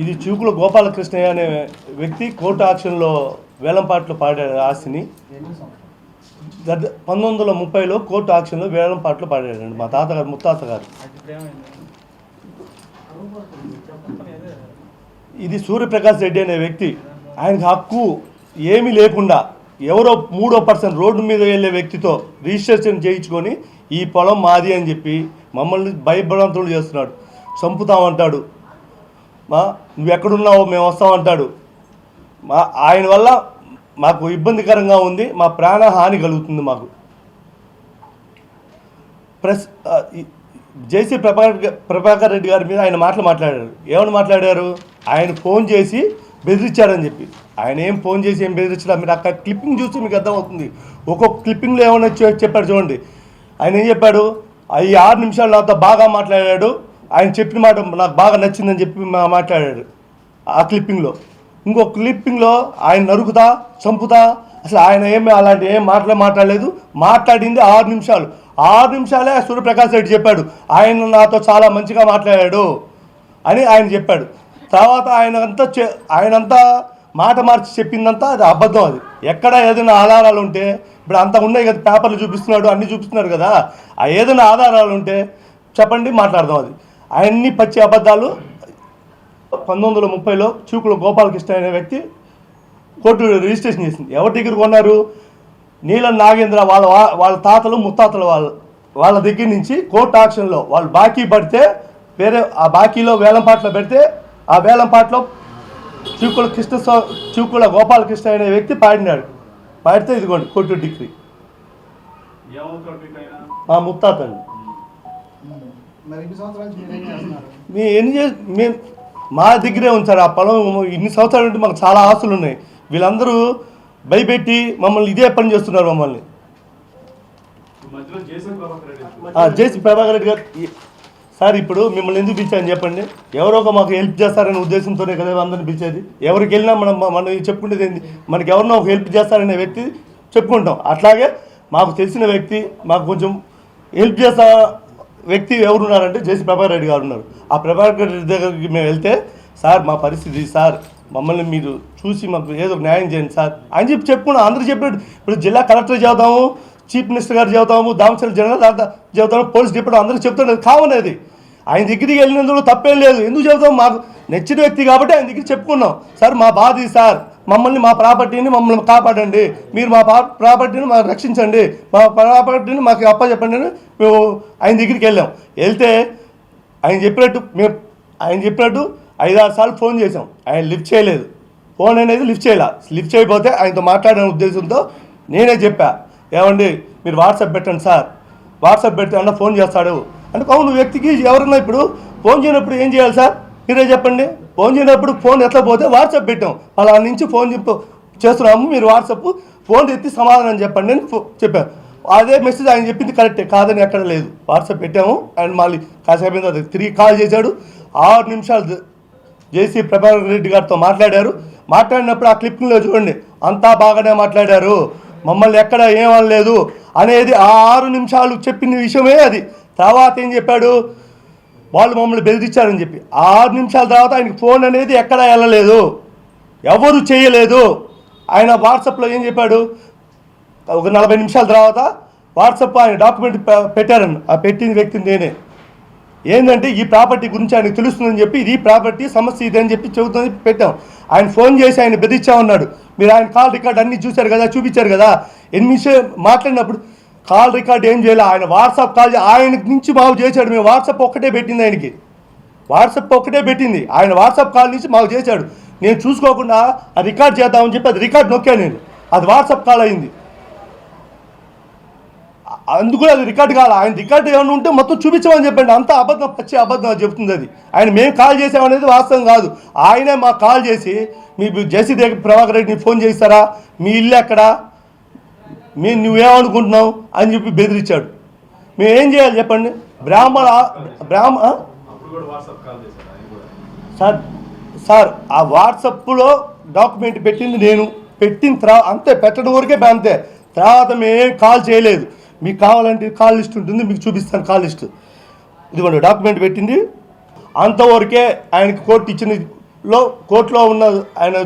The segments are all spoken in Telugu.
ఇది చూకుల గోపాలకృష్ణయ్య అనే వ్యక్తి కోర్టు ఆక్షన్లో వేలంపాట్లు పాడాడు ఆస్తిని పంతొమ్మిది వందల ముప్పైలో కోర్టు ఆక్షన్లో వేలంపాట్లో పాడాడండి మా తాతగారు ముత్తాత గారు ఇది సూర్యప్రకాష్ రెడ్డి అనే వ్యక్తి. ఆయనకు హక్కు ఏమీ లేకుండా ఎవరో మూడో పర్సన్ రోడ్డు మీద వెళ్ళే వ్యక్తితో రిజిస్ట్రేషన్ చేయించుకొని ఈ పొలం మాది అని చెప్పి మమ్మల్ని భయభ్రాంతులు చేస్తున్నాడు. చంపుతామంటాడు. నువ్వు ఎక్కడున్నావో మేము వస్తామంటాడు మా ఆయన వల్ల మాకు ఇబ్బందికరంగా ఉంది మా ప్రాణ హాని కలుగుతుంది మాకు. ప్రెస్ జేసీ ప్రభాకర్ గ- ప్రభాకర్ రెడ్డి గారి మీద ఆయన మాటలు మాట్లాడారు. ఏమని మాట్లాడారు? ఆయన ఫోన్ చేసి బెదిరించారని చెప్పి. ఆయన ఏం ఫోన్ చేసి ఏం బెదిరించడా? మీరు అక్కడ క్లిప్పింగ్ చూస్తే మీకు అర్థమవుతుంది. ఒక్కొక్క క్లిప్పింగ్లో ఏమైనా చెప్పాడు చూడండి. ఆయన ఏం చెప్పాడు? ఈ ఆరు నిమిషాలు నాతో బాగా మాట్లాడాడు. ఆయన చెప్పిన మాట నాకు బాగా నచ్చిందని చెప్పి మాట్లాడాడు. ఆ క్లిప్పింగ్లో ఇంకో క్లిప్పింగ్లో ఆయన నరుకుతా చంపుతా అసలు ఆయన ఏమి అలాంటి ఏం మాటలే మాట్లాడలేదు. మాట్లాడింది ఆరు నిమిషాలు. ఆరు నిమిషాలే సూర్యప్రకాష్ రెడ్డి చెప్పాడు. ఆయన నాతో చాలా మంచిగా మాట్లాడాడు అని ఆయన చెప్పాడు. తర్వాత ఆయన అంతా చె- ఆయనంతా మాట మార్చి చెప్పిందంతా అది అబద్ధం అది. ఎక్కడ ఏదైనా ఆధారాలు ఉంటే ఇప్పుడు అంత ఉన్నాయి కదా పేపర్లు చూపిస్తున్నాడు అన్ని చూపిస్తున్నాడు కదా ఆ ఏదైనా ఆధారాలు ఉంటే చెప్పండి మాట్లాడదాం అది. అవన్నీ పచ్చి అబద్ధాలు. పంతొమ్మిది వందల ముప్పైలో చూకుల గోపాలకృష్ణ అనే వ్యక్తి కోర్టు రిజిస్ట్రేషన్ చేసింది. ఎవరి దగ్గర కొన్నారు? నీలం నాగేంద్ర వాళ్ళ వాళ్ళ తాతలు ముత్తాతలు వాళ్ళ వాళ్ళ దగ్గర నుంచి కోర్టు ఆక్షన్లో వాళ్ళు బాకీ పడితే వేరే ఆ బాకీలో వేలంపాట్లో పెడితే ఆ వేలంపాట్లో చూకుల కృష్ణ చూకుల గోపాలకృష్ణ అనే వ్యక్తి పాడినాడు. పాడితే ఇదిగోండి కోర్టు డిగ్రీ. మా ముత్తాత అండి మరి ఇన్ని సంవత్సరాల నుంచి మీరేం చేస్తున్నారు? మీ ఎన్ని చే మేము మా దగ్గరే ఉంచారు ఆ పొలం ఇన్ని సంవత్సరాలు ఉంటే మాకు చాలా ఆస్తులు ఉన్నాయి. వీళ్ళందరూ భయపెట్టి మమ్మల్ని ఇదే పని చేస్తున్నారు మమ్మల్ని. జేసీ ప్రభాకర్ రెడ్డి గారు సార్ ఇప్పుడు మిమ్మల్ని ఎందుకు పిలిచాను చెప్పండి. ఎవరో ఒక మాకు హెల్ప్ చేస్తారనే ఉద్దేశంతోనే కదా అందరిని పిలిచేది. ఎవరికి వెళ్ళినా మనం మనం చెప్పుకునేది ఏంది? మనకి ఎవరినో ఒక హెల్ప్ చేస్తారనే వ్యక్తి చెప్పుకుంటాం. అట్లాగే మాకు తెలిసిన వ్యక్తి మాకు కొంచెం హెల్ప్ చేస్తా వ్యక్తి ఎవరు ఉన్నారంటే జేసీ ప్రభాకర్ రెడ్డి గారు ఉన్నారు. ఆ ప్రభాకర్ రెడ్డి దగ్గరికి మేము వెళ్తే సార్ మా పరిస్థితి సార్ మమ్మల్ని మీరు చూసి మాకు ఏదో న్యాయం చేయండి సార్. అని చెప్పి చెప్పుకున్నాం అందరూ చెప్పినట్టు ఇప్పుడు జిల్లా కలెక్టర్ చదువుతాము చీఫ్ మినిస్టర్ గారు చెబుతాము దామచల్ జనరల్ చదువుతాము చెబుతాము పోలీస్ డిపార్ట్మెంట్ అందరూ చెప్తున్నారు కావనేది ఆయన దగ్గరికి వెళ్ళినందుకు తప్పేం లేదు. ఎందుకు చెబుతాం? మాకు నచ్చిన వ్యక్తి కాబట్టి ఆయన దగ్గర చెప్పుకున్నాం. సార్ మా బాధ ఇది సార్. మమ్మల్ని మా ప్రాపర్టీని మమ్మల్ని కాపాడండి. మీరు మా ప్రాపర్టీని మాకు రక్షించండి. మా ప్రాపర్టీని మాకు అప్పచెప్పండి అని మేము ఆయన దగ్గరికి వెళ్ళాం. వెళ్తే ఆయన చెప్పినట్టు మేము ఆయన చెప్పినట్టు ఐదారు సార్లు ఫోన్ చేసాం ఆయన లిఫ్ట్ చేయలేదు. ఫోన్ అనేది లిఫ్ట్ చేయాల. లిఫ్ట్ చేయకపోతే ఆయనతో మాట్లాడిన ఉద్దేశంతో నేనే చెప్పా. ఏమండి మీరు వాట్సాప్ పెట్టండి సార్. వాట్సాప్ పెడితే అన్న ఫోన్ చేస్తాడు. అంటే అవును వ్యక్తికి ఎవరన్నా ఇప్పుడు ఫోన్ చేయనప్పుడు ఏం చేయాలి సార్? మీరే చెప్పండి. ఫోన్ చేయనప్పుడు ఫోన్ ఎట్లా పోతే వాట్సాప్ పెట్టాం. అలా నుంచి ఫోన్ చేస్తున్నాము మీరు వాట్సాప్ ఫోన్ ఎత్తి సమాధానం చెప్పండి అని ఫో- చెప్పాను అదే మెసేజ్ ఆయన చెప్పింది కరెక్టే కాదని ఎక్కడ లేదు. వాట్సాప్ పెట్టాము అండ్ మళ్ళీ కాసేపు తర్వాత తిరిగి కాల్ చేశాడు. ఆరు నిమిషాలు జేసీ ప్రభాకర్ రెడ్డి గారితో మాట్లాడారు. మాట్లాడినప్పుడు ఆ క్లిప్లో చూడండి అంతా బాగానే మాట్లాడారు. మమ్మల్ని ఎక్కడ ఏమనలేదు. అనేది ఆ ఆరు నిమిషాలు చెప్పిన విషయమే అది. తర్వాత ఏం చెప్పాడు? వాళ్ళు మమ్మల్ని బెదిరించారని చెప్పి. ఆరు నిమిషాల తర్వాత ఆయనకి ఫోన్ అనేది ఎక్కడా వెళ్ళలేదు. ఎవరు చేయలేదు. ఆయన వాట్సాప్లో ఏం చెప్పాడు? ఒక నలభై నిమిషాల తర్వాత వాట్సాప్ ఆయన డాక్యుమెంట్ పెట్టారని. ఆ పెట్టిన వ్యక్తిని నేనే. ఏంటంటే ఈ ప్రాపర్టీ గురించి ఆయనకు తెలుస్తుందని చెప్పి ఇది ప్రాపర్టీ సమస్య ఇది అని చెప్పి చెబుతుందని పెట్టాం. ఆయన ఫోన్ చేసి ఆయన బెదిరించామన్నాడు. మీరు ఆయన కాల్ రికార్డ్ అన్ని చూశారు కదా చూపించారు కదా. ఎన్ని మాట్లాడినప్పుడు కాల్ రికార్డ్ ఏం చేయాలి. ఆయన వాట్సాప్ కాల్ ఆయన నుంచి మాకు చేశాడు. మేము వాట్సాప్ ఒక్కటే పెట్టింది ఆయనకి. వాట్సాప్ ఒక్కటే పెట్టింది. ఆయన వాట్సాప్ కాల్ నుంచి మాకు చేశాడు. నేను చూసుకోకుండా ఆ రికార్డ్ చేద్దామని చెప్పి అది రికార్డ్ నొక్కాను నేను. అది వాట్సాప్ కాల్ అయింది. అందుకు అది రికార్డ్ కాదు ఆయన రికార్డ్ ఏమైనా ఉంటే మొత్తం చూపించమని చెప్పండి. అంత అబద్ధం పచ్చి అబద్ధం చెప్తుంది అది. ఆయన మేము కాల్ చేసామనేది వాస్తవం కాదు. ఆయనే మాకు కాల్ చేసి మీ జేసీ దగ్గర ప్రభాకర్ రెడ్డిని ఫోన్ చేస్తారా? మీ ఇల్లు ఎక్కడ? మేము నువ్వేమనుకుంటున్నావు అని చెప్పి బెదిరించాడు. మేము ఏం చేయాలి చెప్పండి? బ్రాహ్మణ బ్రాహ్మ సార్ సార్ ఆ వాట్సాప్లో డాక్యుమెంట్ పెట్టింది నేను. పెట్టిన తర్వాత అంతే పెట్టడం వరకే అంతే. తర్వాత మేము కాల్ చేయలేదు. మీకు కావాలంటే కాల్ లిస్ట్ ఉంటుంది మీకు చూపిస్తాను కాల్ లిస్ట్. ఇదిగోండి డాక్యుమెంట్ పెట్టింది. అంతవరకే ఆయనకి కోర్టు ఇచ్చిన లో కోర్టులో ఉన్న ఆయన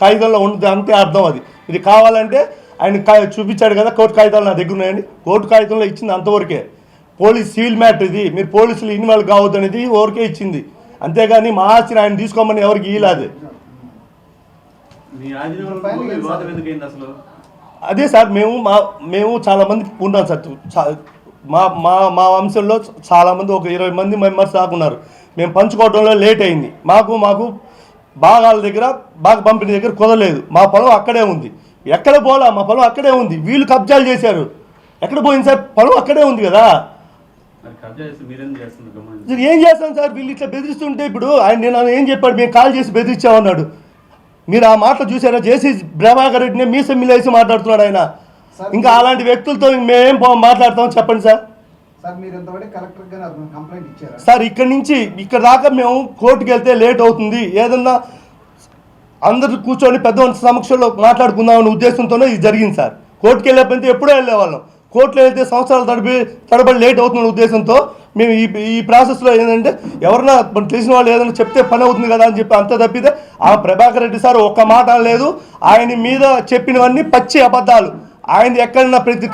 కాగితంలో ఉన్నది అంతే అర్థం అది. ఇది కావాలంటే ఆయన చూపించాడు కదా కోర్టు కాగితాలు నా దగ్గర ఉన్నాయండి. కోర్టు కాగితంలో ఇచ్చింది అంతవరకే. పోలీస్ సివిల్ మ్యాటర్ ఇది. మీరు పోలీసులు ఇన్వాల్వ్ కావద్దు అనేది ఓరికే ఇచ్చింది. అంతేగాని మా ఆస్తిని ఆయన తీసుకోమని ఎవరికి ఇలాది అదే సార్ మేము మా మేము చాలా మంది ఉన్నాం సార్. మా మా మా వంశంలో చాలా మంది ఒక ఇరవై మంది మెంబర్స్ దాకా ఉన్నారు. మేము పంచుకోవడంలో లేట్ అయింది. మాకు మాకు భాగాల దగ్గర బాగా పంపిణీ దగ్గర కుదరలేదు. మా పొలం అక్కడే ఉంది. ఎక్కడ పోలా? మా పొలం అక్కడే ఉంది. వీళ్ళు కబ్జాలు చేశారు. ఎక్కడ పోయింది సార్? పొలం అక్కడే ఉంది కదా. మరి కబ్జా చేసి మీరేం చేస్తున్నారు గమనించి ఇది ఏం చేస్తాం సార్? వీళ్ళు ఇట్లా బెదిరిస్తుంటే ఇప్పుడు ఆయన నేను ఏం చెప్పాడు? మేము కాల్ చేసి బెదిరించామన్నాడు మీరు ఆ మాటలు చూసారా జేసీ ప్రభాకర్ రెడ్డిని మీసం మిలేసి మాట్లాడుతున్నాడు ఆయన. ఇంకా అలాంటి వ్యక్తులతో మేమేం పో- మాట్లాడతాం చెప్పండి సార్. సార్ మీరు ఇంతవరకు కలెక్టర్ గారు అతను కంప్లైంట్ ఇచ్చారా? సార్ ఇక్కడి నుంచి ఇక్కడ దాకా మేము కోర్టుకి వెళ్తే లేట్ అవుతుంది. ఏదన్నా అందరూ కూర్చొని పెద్ద మనిషి సమక్షంలో మాట్లాడుకుందామనే ఉద్దేశంతోనే ఇది జరిగింది సార్. కోర్టుకి వెళ్ళకపోతే ఎప్పుడో వెళ్ళేవాళ్ళం. కోర్టులో వెళ్తే సంవత్సరాలు తడబడి తడబడి లేట్ అవుతున్న ఉద్దేశంతో మేము ఈ ఈ ప్రాసెస్లో ఏంటంటే ఎవరన్నా తెలిసిన వాళ్ళు ఏదైనా చెప్తే పని అవుతుంది కదా అని చెప్పి అంత తప్పితే ఆ ప్రభాకర్ రెడ్డి సార్ ఒక్క మాట లేదు ఆయన మీద చెప్పినవన్నీ పచ్చి అబద్ధాలు. ఆయన ఎక్కడన్నా ప్రతి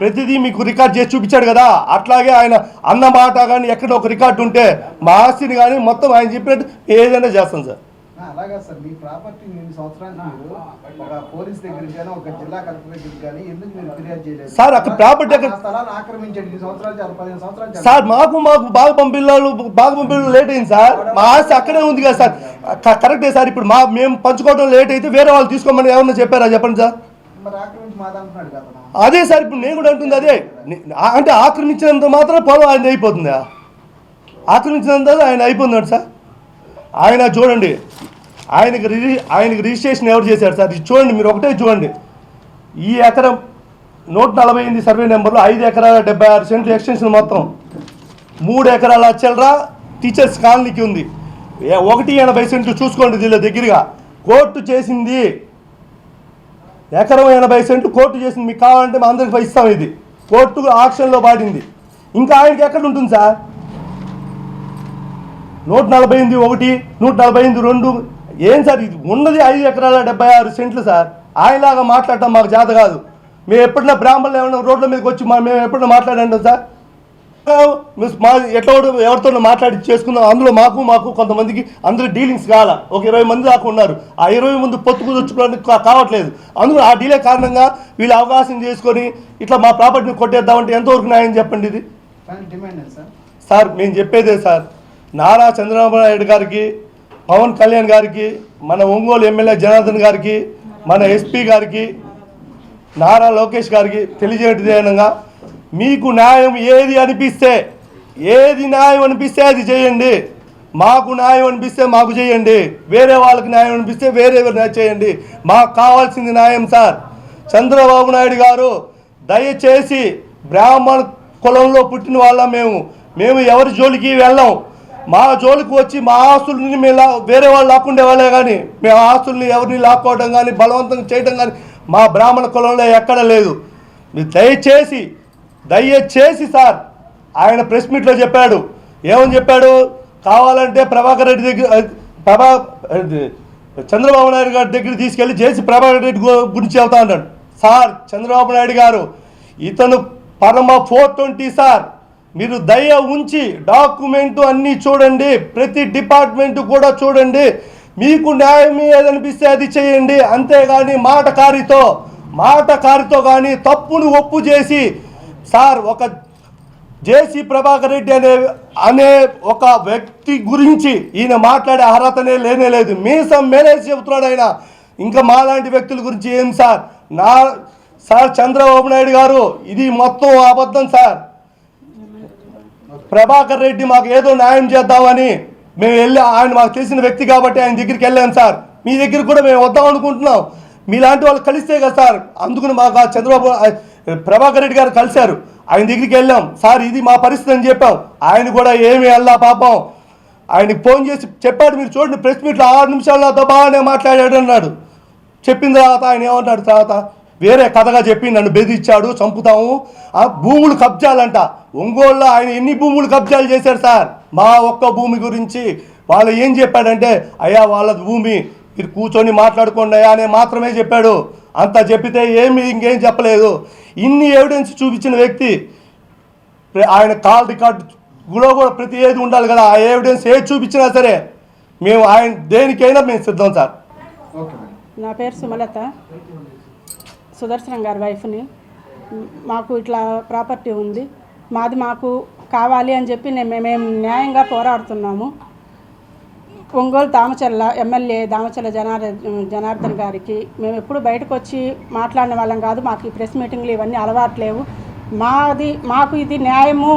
ప్రతిదీ మీకు రికార్డ్ చేసి చూపించాడు కదా. అట్లాగే ఆయన అన్న మాట కానీ ఎక్కడ ఒక రికార్డు ఉంటే మా ఆస్తిని కానీ మొత్తం ఆయన చెప్పినట్టు ఏదైనా చేస్తాం సార్. అలాగా సార్. మీ ప్రాపర్టీ నేను సంవత్సరానికి మీరు ఒక పోలీస్ దగ్గరికి కానీ ఒక జిల్లా కలెక్టర్ దగ్గరికి కానీ ఎందుకు మీరు ఫిర్యాదు చేయలేదు? సార్, అక్కడ ప్రాపర్టీ అక్కడ- స్థలాన్ని ఆక్రమించండి. ఈ సంవత్సరాలు చాలు పదిహేను సంవత్సరాలు. సార్ మాకు మాకు బాగా పంపిల్లాలు బాగా పంపిల్లు లేట్ అయింది సార్. మా ఆస్తి అక్కడే ఉంది కదా సార్. కరెక్టే సార్. ఇప్పుడు మా మేము పంచుకోవడం లేట్ అయితే వేరే వాళ్ళు తీసుకోమని ఏమన్నా చెప్పారా? చెప్పండి సార్. మరి ఆక్రమించి మాదంటున్నాడు కదా అతను. అదే సార్ ఇప్పుడు నేను కూడా అంటుంది అదే. అంటే ఆక్రమించినంత మాత్రం పొలం ఆయన అయిపోతుందా? ఆక్రమించినంత ఆయన అయిపోతున్నాడు సార్. ఆయన చూడండి. ఆయనకి రిజి ఆయనకి రిజిస్ట్రేషన్ ఎవరు చేశారు సార్? ఇది చూడండి మీరు ఒకటే చూడండి. ఈ ఎకరం నూట నలభై ఎనిమిది సర్వే నెంబర్లో ఐదు ఎకరాల డెబ్బై ఆరు సెంట్లు ఎక్స్టెన్షన్ మొత్తం. మూడు ఎకరాల చిల్లర టీచర్స్ కాలనీకి ఉంది. ఏ- ఒకటి ఎనభై సెంట్లు చూసుకోండి దీనిలో దగ్గరగా. కోర్టు చేసింది. ఎకరం ఎనభై సెంట్లు కోర్టు చేసింది. మీకు కావాలంటే మా అందరికి ఇస్తాం ఇది. కోర్టు ఆక్షన్లో పాడింది ఇంకా ఆయనకి ఎక్కడ ఉంటుంది సార్? నూట నలభై ఎనిమిది ఒకటి నూట నలభై ఎనిమిది రెండు. ఏం సార్ ఇది ఉన్నది ఐదు ఎకరాల డెబ్బై ఆరు సెంట్లు సార్. ఆయనలాగా మాట్లాడటం మాకు చేత కాదు. మేము ఎప్పుడన్నా బ్రాహ్మణులు ఏమైనా రోడ్ల మీదకి వచ్చి మా మేము ఎప్పుడన్నా మాట్లాడండి సార్? మా ఎట్లా ఎవరితో మాట్లాడి చేసుకుందాం అందులో మాకు మాకు కొంతమందికి అందరూ డీలింగ్స్ కావాల ఒక ఇరవై మంది దాకా ఉన్నారు. ఆ ఇరవై మంది పొత్తు కుదుర్చుకోవడానికి కా- కావట్లేదు. అందులో ఆ డీలే కారణంగా వీళ్ళు అవకాశం చేసుకొని ఇట్లా మా ప్రాపర్టీని కొట్టేద్దామంటే ఎంతవరకు న్యాయం చెప్పండి ఇది? సార్ మేము చెప్పేదే సార్. నారా చంద్రబాబు నాయుడు గారికి పవన్ కళ్యాణ్ గారికి మన ఒంగోలు ఎమ్మెల్యే జనార్దన్ గారికి మన ఎస్పీ గారికి నారా లోకేష్ గారికి తెలియజేయటంగా మీకు న్యాయం ఏది అనిపిస్తే ఏది న్యాయం అనిపిస్తే అది చేయండి. మాకు న్యాయం అనిపిస్తే మాకు చేయండి. వేరే వాళ్ళకి న్యాయం అనిపిస్తే వేరే చేయండి. మాకు కావాల్సింది న్యాయం సార్. చంద్రబాబు నాయుడు గారు దయచేసి బ్రాహ్మణ కులంలో పుట్టిన వాళ్ళం మేము. మేము ఎవరి జోలికి వెళ్ళాం? మా జోలికి వచ్చి మా ఆస్తుల్ని మేము లా- వేరే వాళ్ళు లాక్కుండే వాళ్ళే కానీ మేము ఆస్తుల్ని ఎవరిని లాక్కోవడం కానీ బలవంతం చేయడం కానీ మా బ్రాహ్మణ కులంలో ఎక్కడ లేదు. మీరు దయచేసి దయచేసి సార్ ఆయన ప్రెస్ మీట్లో చెప్పాడు. ఏమని చెప్పాడు? కావాలంటే ప్రభాకర్ రెడ్డి దగ్గర ప్రభా చంద్రబాబు నాయుడు గారి దగ్గర తీసుకెళ్ళి చేసి ప్రభాకర్ రెడ్డి గురించి వెళ్తా అన్నాడు. సార్ చంద్రబాబు నాయుడు గారు ఇతను పరమ ఫోర్ ట్వంటీ సార్. మీరు దయ ఉంచి డాక్యుమెంట్ అన్నీ చూడండి. ప్రతి డిపార్ట్మెంట్ కూడా చూడండి. మీకు న్యాయం ఏదనిపిస్తే అది చేయండి. అంతేగాని మాటకారితో మాటకారితో కానీ తప్పును ఒప్పు చేసి సార్ ఒక జేసీ ప్రభాకర్ రెడ్డి అనే అనే ఒక వ్యక్తి గురించి ఈయన మాట్లాడే అర్హతనే లేనే లేదు. మీసం మేనేజ్ చెబుతున్నాడు ఆయన ఇంకా మాలాంటి వ్యక్తుల గురించి ఏం సార్? నా సార్ చంద్రబాబు నాయుడు గారు ఇది మొత్తం అబద్ధం సార్. ప్రభాకర్ రెడ్డి మాకు ఏదో న్యాయం చేద్దామని మేము వెళ్ళి ఆయన మాకు తెలిసిన వ్యక్తి కాబట్టి ఆయన దగ్గరికి వెళ్ళాం సార్. మీ దగ్గర కూడా మేము వద్దాం అనుకుంటున్నాం. మీలాంటి వాళ్ళు కలిస్తే కదా సార్. అందుకని మాకు ఆ చంద్రబాబు ప్రభాకర్ రెడ్డి గారు కలిశారు. ఆయన దగ్గరికి వెళ్ళాం. సార్ ఇది మా పరిస్థితి అని చెప్పాం. ఆయన కూడా ఏమి వెళ్ళా పాపం. ఆయనకి ఫోన్ చేసి చెప్పాడు మీరు చూడండి ప్రెస్ మీట్లో ఆరు నిమిషాల్లో బాగానే మాట్లాడాడు అన్నాడు. చెప్పిన తర్వాత ఆయన ఏమంటాడు తర్వాత? వేరే కథగా చెప్పి నన్ను బెదిరించాడు చంపుతాము. ఆ భూములు కబ్జాలంట. ఒంగోలులో ఆయన ఎన్ని భూములు కబ్జాలు చేశారు సార్? మా ఒక్క భూమి గురించి వాళ్ళు ఏం చెప్పాడంటే అయ్యా వాళ్ళ భూమి. మీరు కూర్చొని మాట్లాడుకోండి అయ్యా అని మాత్రమే చెప్పాడు. అంత చెప్పితే ఏమి ఇంకేం చెప్పలేదు. ఇన్ని ఎవిడెన్స్ చూపించిన వ్యక్తి ఆయన కాల్ రికార్డ్ కూడా కూడా ప్రతి ఏది ఉండాలి కదా ఆ ఎవిడెన్స్ ఏది చూపించినా సరే మేము ఆయన దేనికైనా మేము సిద్ధం సార్. నా పేరు సుమలత. సుదర్శనం గారి వైఫ్ని. మాకు ఇట్లా ప్రాపర్టీ ఉంది. మాది మాకు కావాలి అని చెప్పి మేము న్యాయంగా పోరాడుతున్నాము. ఒంగోలు దామచల్ల ఎమ్మెల్యే దామచల్ల జనార్ జనార్దన్ గారికి మేము ఎప్పుడు బయటకు వచ్చి మాట్లాడిన వాళ్ళం కాదు. మాకు ఈ ప్రెస్ మీటింగ్లు ఇవన్నీ అలవాట్లేవు మాది మాకు ఇది న్యాయము.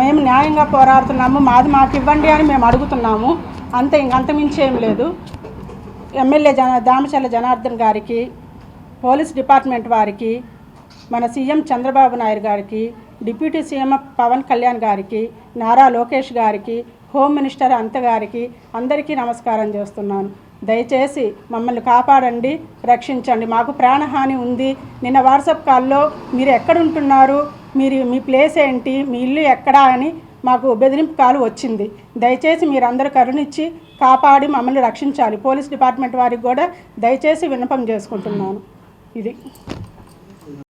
మేము న్యాయంగా పోరాడుతున్నాము. మాది మాకు ఇవ్వండి అని మేము అడుగుతున్నాము. అంతే ఇంకంతమించేం ఏం లేదు. ఎమ్మెల్యే జన దామచల్ల జనార్దన్ గారికి పోలీస్ డిపార్ట్మెంట్ వారికి మన సీఎం చంద్రబాబు నాయుడు గారికి డిప్యూటీ సీఎం పవన్ కళ్యాణ్ గారికి నారా లోకేష్ గారికి హోమ్ మినిస్టర్ అంత గారికి అందరికీ నమస్కారం చేస్తున్నాను. దయచేసి మమ్మల్ని కాపాడండి రక్షించండి. మాకు ప్రాణహాని ఉంది. నిన్న వాట్సాప్ కాల్లో మీరు ఎక్కడ ఉంటున్నారు మీరు మీ ప్లేస్ ఏంటి? మీ ఇల్లు ఎక్కడా అని మాకు బెదిరింపు కాలు వచ్చింది. దయచేసి మీరందరూ కరుణిచ్చి కాపాడి మమ్మల్ని రక్షించాలి. పోలీస్ డిపార్ట్మెంట్ వారికి కూడా దయచేసి విన్నపం చేసుకుంటున్నాను. ఇది